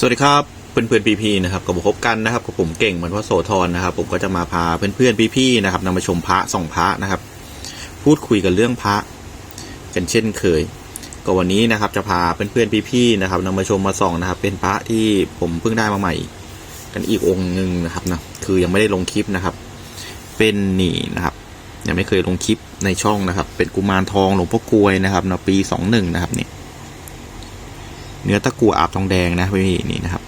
สวัสดีครับเพื่อนเพื่อนพี่ๆนะครับกับผมพบกันนะครับกับผมเก่งเหมือนว่าโสธรนะครับ ผมก็จะมาพาเพื่อนเพื่อนๆพี่ๆนะครับนำมาชมพระส่องพระนะครับ พูดคุยกันเรื่องพระ กันเช่นเคย ก็วันนี้นะครับจะพาเพื่อนเพื่อนๆพี่ๆนะครับนำมาชมมาส่องนะครับ เป็นพระที่ผมเพิ่งได้มาใหม่ กันอีกองค์หนึ่งนะครับนะคือยังไม่ได้ลงคลิปนะครับ เป็นนี่นะครับ ยังไม่เคยลงคลิปในช่องนะครับ เป็นกุมารทองหลวงพ่อกลวยนะครับนะปีสองหนึ่งนะครับนี่ เนื้อตะกั่วอาบทองแดงนะพี่นี่นะครับ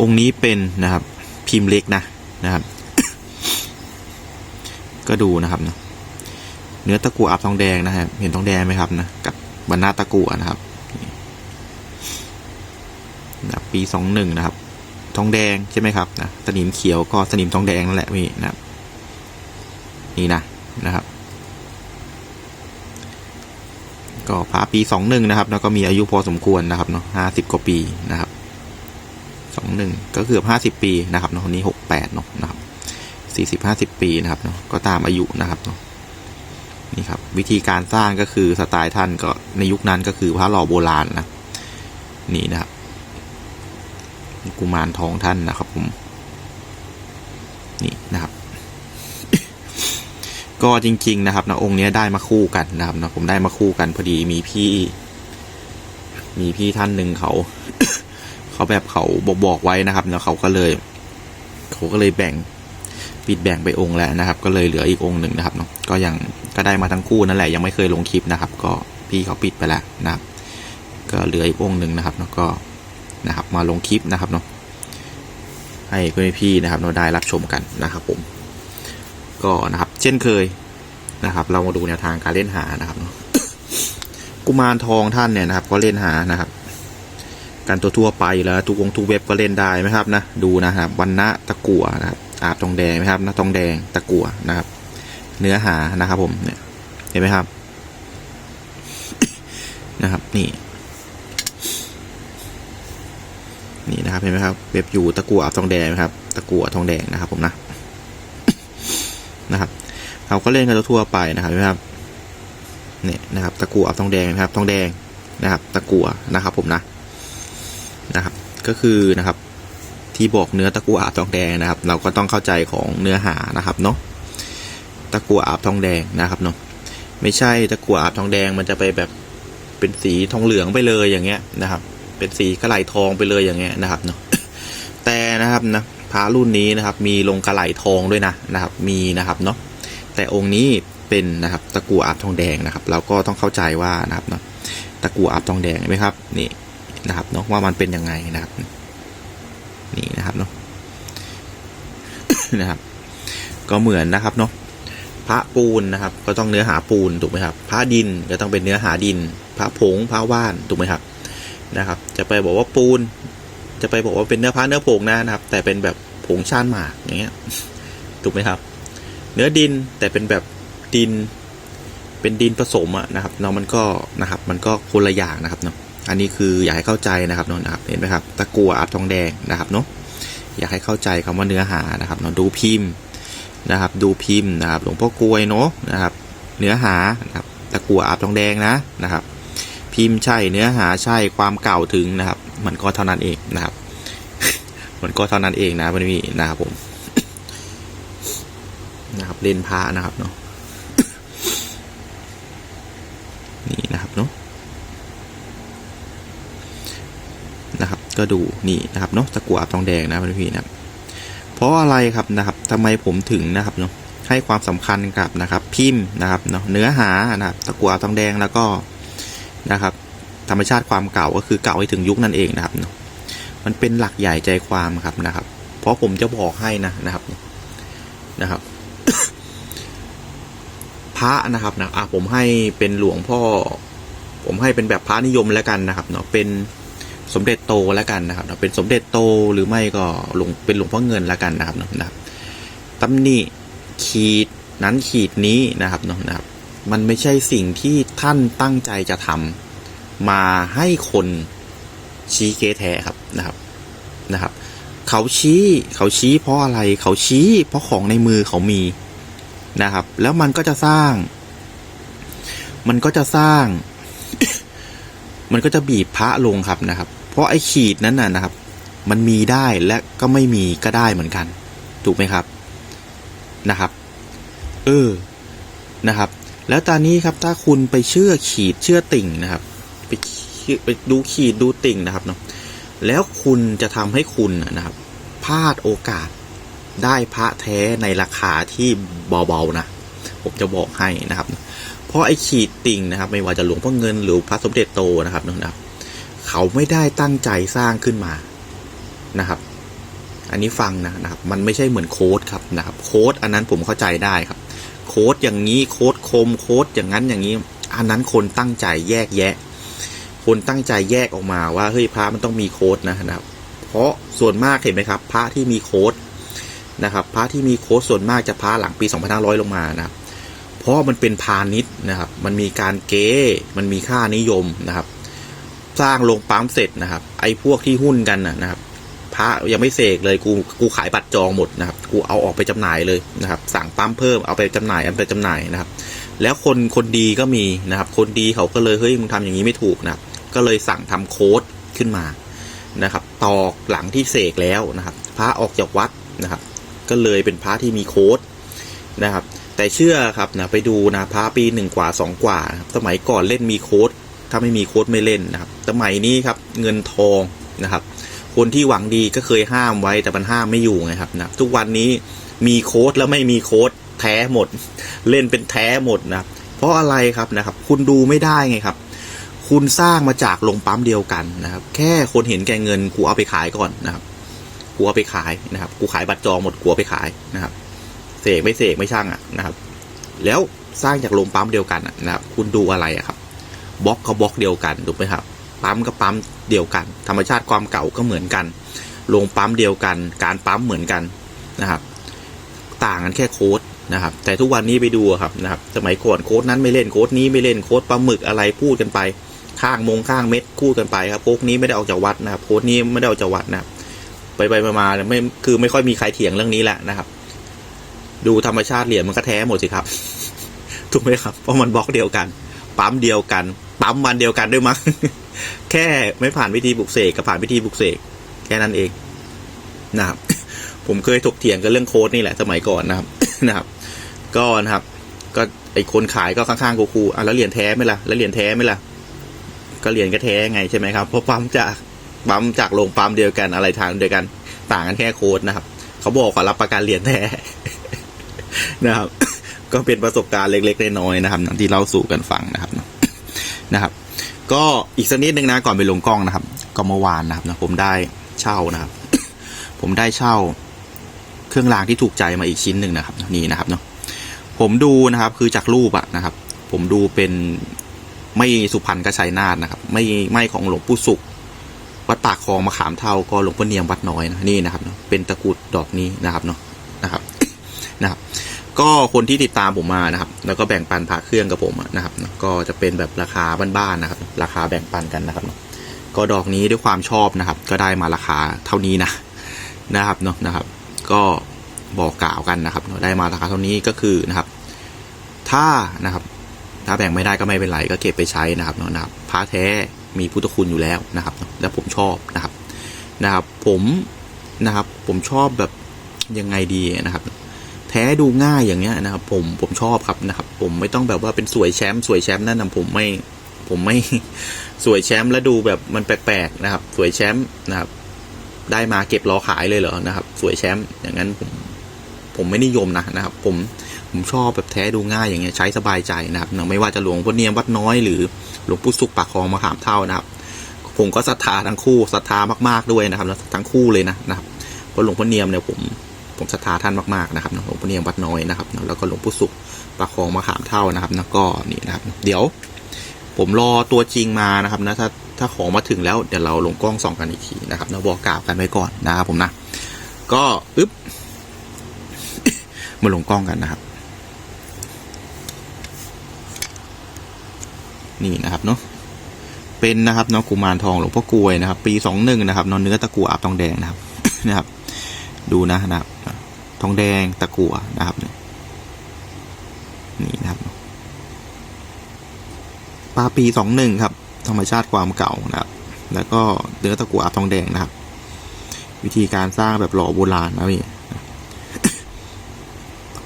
องค์นี้เป็นนะครับพิมพ์เล็กนะนะครับ ก็ดูนะครับเนาะเนื้อตะกั่วอาบทองแดงนะครับ เห็นทองแดงไหมครับนะกับบรรณาตะกั่วนะครับนี่นะปีสองหนึ่งนะครับ ทองแดงใช่ไหมครับนะสนิมเขียวก็สนิมทองแดงนั่นแหละพี่นะครับ นี่นะนะครับ ก็พระปีสองหนึ่งนะครับ แล้วก็มีอายุพอสมควรนะครับเนาะห้าสิบกว่าปีนะครับสองหนึ่งก็เกือบห้าสิบปีนะครับเนาะคนนี้หกแปดเนาะนะครับสี่สิบห้าสิบปีนะครับเนาะก็ตามอายุนะครับเนาะนี่ครับวิธีการสร้างก็คือสไตล์ท่านก็ในยุคนั้นก็คือพระหล่อโบราณนะนี่นะครับกุมารทองท่านนะครับผมนี่นะครับ ก็จริง ๆ นะครับนะองค์นี้ได้มาคู่กันนะครับนะผมได้มาคู่กันพอดีมีพี่ มีพี่ท่านหนึ่งเขา เขาแบบเขาบอกบอกไว้นะครับแล้วเขาก็เลยเขาก็เลยแบ่งปิดแบ่งไปองค์แล้วนะครับ ก็เลยเหลืออีกองค์หนึ่งนะครับเนาะก็ยังก็ได้มาทั้งคู่นั่นแหละยังไม่เคยลงคลิปนะครับ ก็พี่เขาปิดไปแล้วนะครับ ก็เหลืออีกองค์หนึ่งนะครับแล้วก็นะครับมาลงคลิปนะครับเนาะให้เพื่อนพี่นะครับเราได้รับชมกันนะครับผม ก็นะครับ เช่นเคยนะครับ เรามาดูแนวทางการเล่นหานะครับ กุมารทองท่านเนี่ยนะครับ ก็เล่นหานะครับการตัวทั่วไปแล้วทุกวงทุกเว็บก็เล่นได้ไหมครับนะดูนะครับวันณะตะกั่วนะครับ อาบทองแดงไหมครับนะทองแดงตะกั่วนะครับ เนื้อหานะครับ ผมเนี่ยเห็นไหมครับ นะครับ นี่ นี่นะครับเห็นไหมครับ เว็บอยู่ตะกั่วอาบทองแดงนะครับ ตะกั่วทองแดงนะครับ ผมนะ นะครับ เราก็เล่นกันทั่วไปนะครับเนไหมครับเนี่ยนะครับตะกั่วอาบทองแดงนะครับทองแดงนะครับ ตะกั่วนะครับผมนะนะครับ ก็คือนะครับ ที่บอกเนื้อตะกั่วอาบทองแดงนะครับ เราก็ต้องเข้าใจของเนื้อหานะครับเนาะตะกั่วอาบทองแดงนะครับเนาะไม่ใช่ตะกั่วอาบทองแดงมันจะไปแบบเป็นสีทองเหลืองไปเลยอย่างเงี้ยนะครับ เป็นสีกระไหลทองไปเลยอย่างเงี้ยนะครับเนาะแต่นะครับนะ พระรุ่นนี้นะครับ มีลงกระไหลทองด้วยนะนะครับ มีนะครับเนาะแต่องค์นี้เป็นนะครับตะกั่วอาบทองแดงนะครับ เราก็ต้องเข้าใจว่านะครับเนาะตะกั่วอาบทองแดงไหมครับนี่นะครับเนาะว่ามันเป็นยังไงนะครับ นี่นะครับเนาะนะครับ ก็เหมือนนะครับเนาะพระปูนนะครับ ก็ต้องเนื้อหาปูนถูกไหมครับ พระดินก็ต้องเป็นเนื้อหาดิน พระผงพระว่านถูกไหมครับนะครับ จะไปบอกว่าปูน จะไปบอกว่าเป็นเนื้อพระเนื้อผงนะนะครับ แต่เป็นแบบผงชานหมากอย่างเงี้ยถูกไหมครับ เนื้อดินแต่เป็นแบบดินเป็นดินผสมอะนะครับเนาะมันก็นะครับ มันก็คนละอย่างนะครับเนาะอันนี้คืออยากให้เข้าใจนะครับเนาะนะครับเห็นไหมครับตะกัวอับทองแดงนะครับเนาะอยากให้เข้าใจคำว่าเนื้อหานะครับเนาะดูพิมพ์นะครับ ดูพิมพ์นะครับ หลวงพ่อกลวยเนาะนะครับ เนื้อหานะครับตะกัวอับทองแดงนะนะครับ พิมพ์ใช่เนื้อหาใช่ความเก่าถึงนะครับ มันก็เท่านั้นเองนะครับ มันก็เท่านั้นเองนะพี่ๆนะครับผมนะครับเล่นพระนะครับเนาะนี่นะครับเนาะนะครับ ก็ดูนี่นะครับเนาะตะกั่วทองแดงนะพี่นะครับ เพราะอะไรครับนะครับทำไมผมถึงนะครับเนาะให้ความสำคัญกับนะครับ พิมพ์นะครับเนาะเนื้อหานะครับ ตะกั่วทองแดงแล้วก็นะครับ ธรรมชาติความเก่าก็คือเก่าให้ถึงยุคนั่นเองนะครับเนาะมันเป็นหลักใหญ่ใจความครับนะครับ เพราะผมจะบอกให้นะนะครับนะครับ พระนะครับนะอะผมให้เป็นหลวงพ่อ ผมให้เป็นแบบพระนิยมแล้วกันนะครับเนาะเป็นสมเด็จโตแล้วกันนะครับเนาะเป็นสมเด็จโตหรือไม่ก็หลวงเป็นหลวงพ่อเงินแล้วกันนะครับเนาะนะครับตำหนิขีดนั้นขีดนี้นะครับเนาะนะครับ มันไม่ใช่สิ่งที่ท่านตั้งใจจะทำ มาให้คนชี้เกแท้ครับนะครับนะครับ เขาชี้เขาชี้เพราะอะไรเขาชี้เพราะของในมือเขามีนะครับ แล้วมันก็จะสร้าง มันก็จะสร้าง มันก็จะบีบพระลงครับนะครับ เพราะไอ้ขีดนั้นน่ะนะครับ มันมีได้และก็ไม่มีก็ได้เหมือนกัน ถูกไหมครับนะครับ เออนะครับ แล้วตอนนี้ครับถ้าคุณไปเชื่อขีดเชื่อติ่งนะครับ ไปไปดูขีดดูติ่งนะครับเนาะแล้วคุณจะทำให้คุณนะครับพลาดโอกาสได้พระแท้ในราคาที่เบาๆนะผมจะบอกให้นะครับ เพราะไอ้ขีดติ่งนะครับ ไม่ว่าจะหลวงพ่อเงินหรือพระสมเด็จโตนะครับนะครับ เขาไม่ได้ตั้งใจสร้างขึ้นมานะครับ อันนี้ฟังนะนะครับ มันไม่ใช่เหมือนโค้ดครับนะครับ โค้ดอันนั้นผมเข้าใจได้ครับ โค้ดอย่างนี้โค้ดคมโค้ดอย่างนั้นอย่างนี้ อันนั้นคนตั้งใจแยกแยะ คนตั้งใจแยกออกมาว่าเฮ้ยพระมันต้องมีโค้ดนะนะครับ เพราะส่วนมากเห็นไหมครับ พระที่มีโค้ดนะครับ พระที่มีโค้ดส่วนมากจะพระหลังปี2500 ลงมานะครับเพราะมันเป็นพาณิชย์นะครับ มันมีการเก้มันมีค่านิยมนะครับ สร้างโรงปั๊มเสร็จนะครับ ไอ้พวกที่หุ้นกันนะครับ พระยังไม่เสกเลยกูกูขายบัตรจองหมดนะครับ กูเอาออกไปจำหน่ายเลยนะครับ สั่งปั๊มเพิ่มเอาไปจำหน่ายเอาไปจำหน่ายนะครับ แล้วคนคนดีก็มีนะครับ คนดีเขาก็เลยเฮ้ยมึงทำอย่างนี้ไม่ถูกนะครับ ก็เลยสั่งทำโค้ดขึ้นมานะครับตอกหลังที่เสกแล้วนะครับ พระออกจากวัดนะครับ ก็เลยเป็นพระที่มีโค้ดนะครับ แต่เชื่อครับนะไปดูนะพระปีหนึ่งกว่าสองกว่าสมัยก่อนเล่นมีโค้ดถ้าไม่มีโค้ดไม่เล่นนะครับสมัยนี้ครับเงินทองนะครับ คนที่หวังดีก็เคยห้ามไว้แต่มันห้ามไม่อยู่ไงครับนะทุกวันนี้มีโค้ดแล้วไม่มีโค้ดแท้หมด เล่นเป็นแท้หมดนะเพราะอะไรครับนะครับ คุณดูไม่ได้ไงครับ คุณสร้างมาจากโรงปั๊มเดียวกันนะครับ แค่คนเห็นแก่เงินกูเอาไปขายก่อนนะครับกูเอาไปขายนะครับกูขายบัตรจองหมดกูเอาไปขายนะครับเสกไม่เสกไม่ช่างอะนะครับ แล้วสร้างจากโรงปั๊มเดียวกันนะครับคุณดูอะไรอะครับบล็อกก็บล็อกเดียวกันถูกไหมครับปั๊มก็ปั๊มเดียวกัน ธรรมชาติความเก่าก็เหมือนกันโรงปั๊มเดียวกัน การปั๊มเหมือนกันนะครับ ต่างกันแค่โค้ดนะครับ แต่ทุกวันนี้ไปดูครับนะครับ สมัยก่อนโค้ดนั้นไม่เล่นโค้ดนี้ไม่เล่นโค้ดปลาหมึกอะไรพูดกันไป ข้างมงข้างเม็ดคู่กันไปครับโค้ดนี้ไม่ได้ออกจากวัดนะครับโค้ดนี้ไม่ได้ออกจากวัดนะครับไปไปมาไม่คือไม่ค่อยมีใครเถียงเรื่องนี้แหละนะครับ ดูธรรมชาติเหรียญมันก็แท้หมดสิครับ ถูกไหมครับ เพราะมันบล็อกเดียวกัน ปั๊มเดียวกัน ปั๊มวันเดียวกันด้วยมั้งแค่ไม่ผ่านวิธีบุกเสกกับผ่านวิธีบุกเสกแค่นั้นเองนะครับผมเคยถกเถียงกันเรื่องโค้ดนี่แหละสมัยก่อนนะครับนะครับ ก็นะครับ ก็ไอคนขายก็ข้างๆกูคูอะแล้วเหรียญแท้ไหมล่ะแล้วเหรียญแท้ไหมล่ะ ก็เรียญก็แท้ไงใช่ไหมครับเพราะปั๊มจากปั๊มจากโรงปั๊มเดียวกันอะไรทางเดียวกัน ต่างกันแค่โค้ดนะครับ เขาบอกว่ารับประกันเรียญแท้นะครับ ก็เป็นประสบการณ์เล็กๆน้อยๆนะครับที่เล่าสู่กันฟังนะครับนะครับ ก็อีกสักนิดนึงนะก่อนไปลงกล้องนะครับ ก็เมื่อวานนะครับนะผมได้เช่านะครับ ผมได้เช่า เครื่องรางที่ถูกใจมาอีกชิ้นหนึ่งนะครับ นี่นะครับเนาะผมดูนะครับ คือจากรูปอะนะครับ ผมดูเป็น ไม่สุพรรณก็ชัยนาทนะครับ ไม่ไม่ของหลวงปู่สุข วัดปากคลองมะขามเท่าก็หลวงพ่อเนียมวัดน้อยนะนี่นะครับเนาะเป็นตะกรุดดอกนี้นะครับเนาะนะครับนะครับ ก็คนที่ติดตามผมมานะครับ แล้วก็แบ่งปันพระเครื่องกับผมนะครับก็จะเป็นแบบราคาบ้านๆนะครับ ราคาแบ่งปันกันนะครับก็ดอกนี้ด้วยความชอบนะครับ ก็ได้มาราคาเท่านี้นะนะครับเนาะนะครับ ก็บอกกล่าวกันนะครับได้มาราคาเท่านี้ก็คือนะครับ ถ้านะครับ ถ้าแบ่งไม่ได้ก็ไม่เป็นไรก็เก็บไปใช้นะครับเนาะนะครับพระแท้มีพุทธคุณอยู่แล้วนะครับ แล้วผมชอบนะครับนะครับ ผมนะครับ ผมชอบแบบยังไงดีนะครับ แท้ดูง่ายอย่างเงี้ยนะครับ ผมผมชอบครับนะครับ ผมไม่ต้องแบบว่าเป็นสวยแชมป์สวยแชมป์นั่นนะผมไม่ผมไม่สวยแชมป์แล้วดูแบบมันแปลกๆนะครับ สวยแชมป์นะครับ ได้มาเก็บรอขายเลยเหรอนะครับ สวยแชมป์อย่างนั้นผมผมไม่นิยมนะนะครับ ผม ผมชอบแบบแท้ดูง่ายอย่างเงี้ยใช้สบายใจนะครับไม่ว่าจะหลวงพ่อเนียมวัดน้อยหรือหลวงปู่สุขปากคลองมะขามเท่านะครับ ผมก็ศรัทธาทั้งคู่ศรัทธามากๆด้วยนะครับแล้วทั้งคู่เลยนะนะครับเพราะหลวงพ่อเนียมเนี่ยผมผมศรัทธาท่านมากๆนะครับหลวงพ่อเนียมวัดน้อยนะครับแล้วก็หลวงปู่สุขปากคลองมะขามเท่านะครับแล้วก็นี่นะครับ เดี๋ยวผมรอตัวจริงมานะครับนะถ้าถ้าของมาถึงแล้วเดี๋ยวเราลงกล้องส่องกันอีกทีนะครับนะบอกกล่าวกันไว้ก่อนนะครับผมนะ ก็อึ๊บมาลงกล้องกันนะครับ นี่นะครับเนาะเป็นนะครับเนาะกุมารทองหลวงพ่อกลวยนะครับ ปีสองหนึ่งนะครับเนอนเนื้อตะกัวอาบทองแดงนะครับนะครับ ดูนะนะครับ ทองแดงตะกัวนะครับนี่นะครับปลาปีสองหนึ่งครับ ธรรมชาติความเก่านะครับ แล้วก็เนื้อตะกั่วอาบทองแดงนะครับ วิธีการสร้างแบบหล่อโบราณนะพี่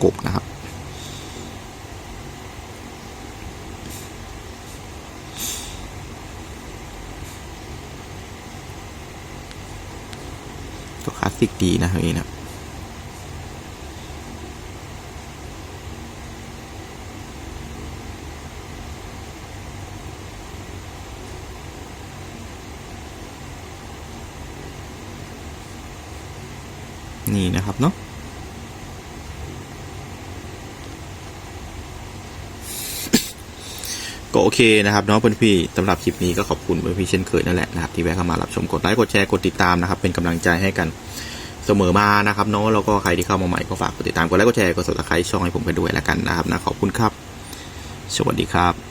กบนะครับ ก็คลาสสิกดีนะครับนี่นะ นี่นะครับเนาะ ก็โอเคนะครับเนาะเพื่อนพี่สำหรับคลิปนี้ก็ขอบคุณเพื่อนพี่เช่นเคยนั่นแหละนะครับที่แวะเข้ามารับชมกดไลค์กดแชร์กดติดตามนะครับเป็นกำลังใจให้กันเสมอมานะครับเนาะแล้วก็ใครที่เข้ามาใหม่ก็ฝากกดติดตามกดไลค์กดแชร์กด subscribe ช่องให้ผมไปด้วยแล้วกันนะครับนะขอบคุณครับ สวัสดีครับ